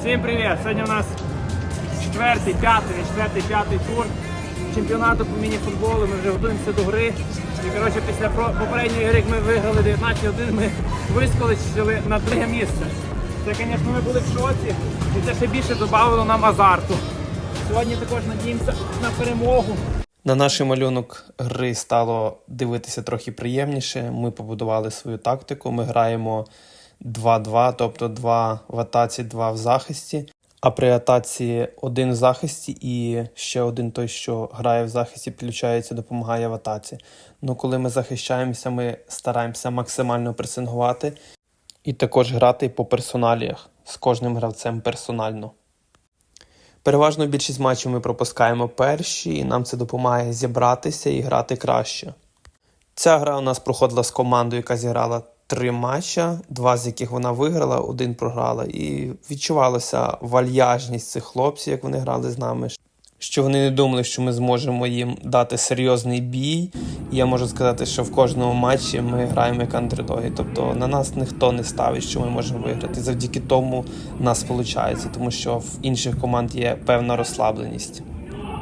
Всім привіт! Сьогодні у нас четвертий, п'ятий, четвертий, п'ятий тур чемпіонату по міні-футболу. Ми вже готуємося до гри. І коротше, після попередньої гри, як ми виграли 19-1, ми вискочили на друге місце. Це, звісно, ми були в шоці, і це ще більше додало нам азарту. Сьогодні також надіємося на перемогу. На наш малюнок гри стало дивитися трохи приємніше. Ми побудували свою тактику. Ми граємо 2-2, тобто 2 в атаці, 2 в захисті. А при атаці один в захисті і ще один той, що грає в захисті, підключається, допомагає в атаці. Ну, коли ми захищаємося, ми стараємося максимально пресингувати і також грати по персоналіях з кожним гравцем персонально. Переважно більшість матчів ми пропускаємо перші, і нам це допомагає зібратися і грати краще. Ця гра у нас проходила з командою, яка зіграла три матча, два з яких вона виграла, один програла. І відчувалася вальяжність цих хлопців, як вони грали з нами. Що вони не думали, що ми зможемо їм дати серйозний бій. І я можу сказати, що в кожному матчі ми граємо як андердоги. Тобто на нас ніхто не ставить, що ми можемо виграти. Завдяки тому нас виходить, тому що в інших команд є певна розслабленість.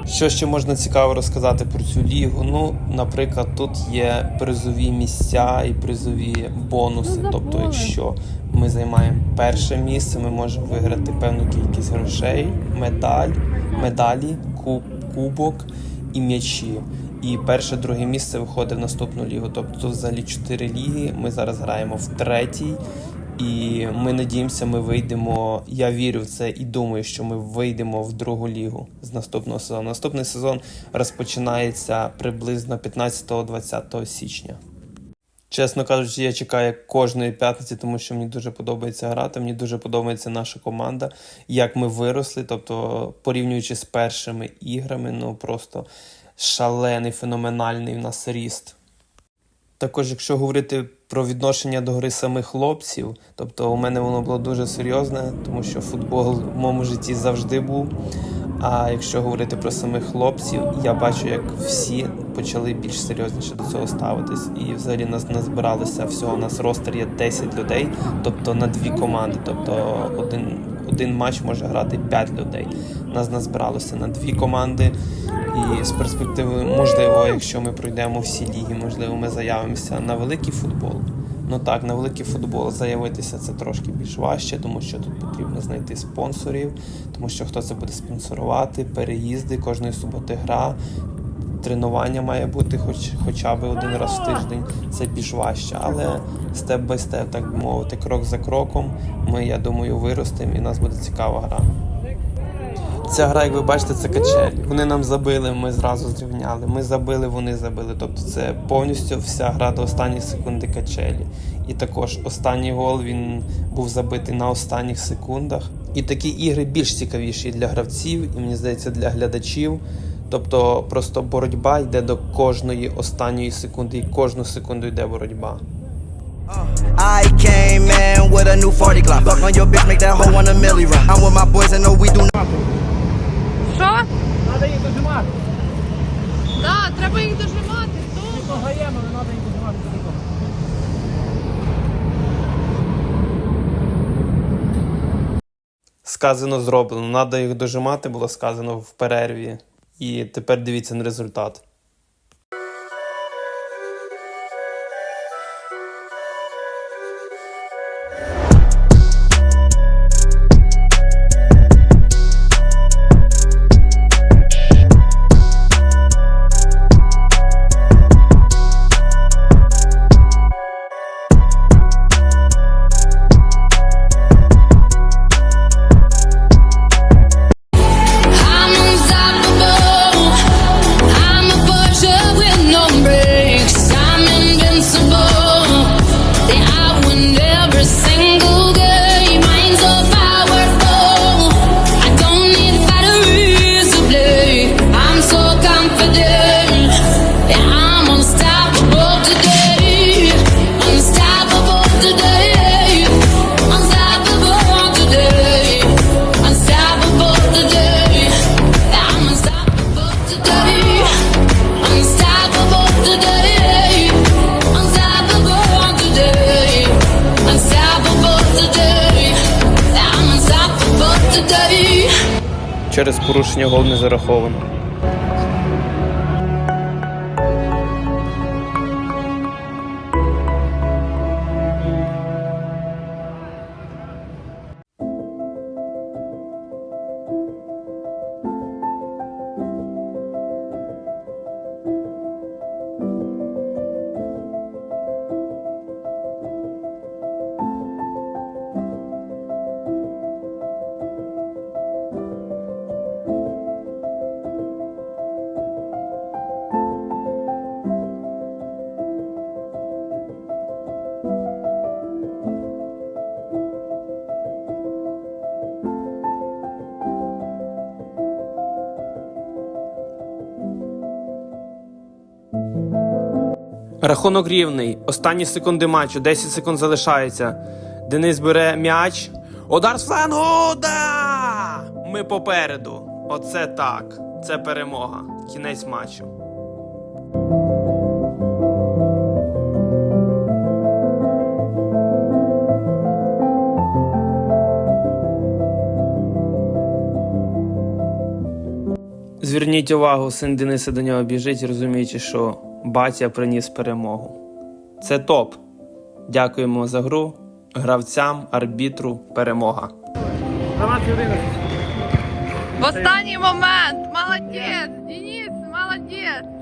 Що ще можна цікаво розказати про цю лігу? Ну, наприклад, тут є призові місця і призові бонуси. Тобто, якщо ми займаємо перше місце, ми можемо виграти певну кількість грошей, медаль, медалі, куб, кубок і м'ячі. І перше, друге місце виходить в наступну лігу. Тобто взагалі чотири ліги. Ми зараз граємо в третій. І ми надіємося, ми вийдемо. Я вірю в це і думаю, що ми вийдемо в другу лігу з наступного сезону. Наступний сезон розпочинається приблизно 15-20 січня. Чесно кажучи, я чекаю кожної п'ятниці, тому що мені дуже подобається грати. Мені дуже подобається наша команда, як ми виросли. Тобто, порівнюючи з першими іграми, ну просто шалений, феноменальний в нас ріст. Також, якщо говорити про відношення до гри самих хлопців, тобто у мене воно було дуже серйозне, тому що футбол в моєму житті завжди був. А якщо говорити про самих хлопців, я бачу, як всі почали більш серйозніше до цього ставитись. І взагалі нас не збиралося всього. У нас ростер є 10 людей, тобто на дві команди. Тобто один, один матч може грати 5 людей. Нас назбиралося на дві команди. І з перспективи, можливо, якщо ми пройдемо всі ліги, можливо, ми заявимося на великий футбол. Ну так, на великий футбол заявитися це трошки більш важче, тому що тут потрібно знайти спонсорів, тому що хто це буде спонсорувати, переїзди, кожної суботи гра, тренування має бути хоч, хоча б один раз в тиждень. Це більш важче. Але степ бай степ, так би мовити, крок за кроком, ми, я думаю, виростемо і нас буде цікава гра. Ця гра, як ви бачите, це качелі. Вони нам забили, ми зразу зрівняли. Ми забили, вони забили. Тобто це повністю вся гра до останньої секунди качелі. І також останній гол він був забитий на останніх секундах. І такі ігри більш цікавіші для гравців, і мені здається, для глядачів. Тобто просто боротьба йде до кожної останньої секунди, і кожну секунду йде боротьба. I came in with a new 40 Glock. Fuck on your bitch, make that hoe want a milli rock. I'm with my boys and no, we do not. Що? Треба їх дожимати. Да, треба їх дожимати. Ми програємо, але треба їх дожимати. Сказано зроблено. Надо їх дожимати, було сказано в перерві. І тепер дивіться на результат. Через порушення гол не зараховано. Рахунок рівний. Останні секунди матчу. 10 секунд залишається. Денис бере м'яч. Удар з флангу! Да! Ми попереду. Оце так. Це перемога. Кінець матчу. Зверніть увагу, син Дениса до нього біжить, розуміючи, що батя приніс перемогу. Це топ. Дякуємо за гру, гравцям, арбітру, перемога. В останній момент. Молодець, Денис, молодець.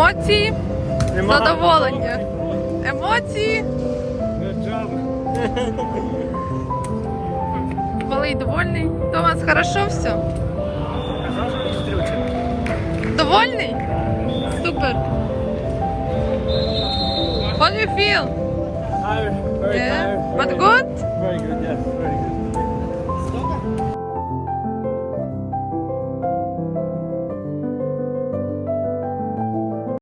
Емоції, задоволення. Емоції. Малий довольний. Томас, хорошо все? Довольний? Супер. What do you feel? Very Yeah. But good? Very good, yes.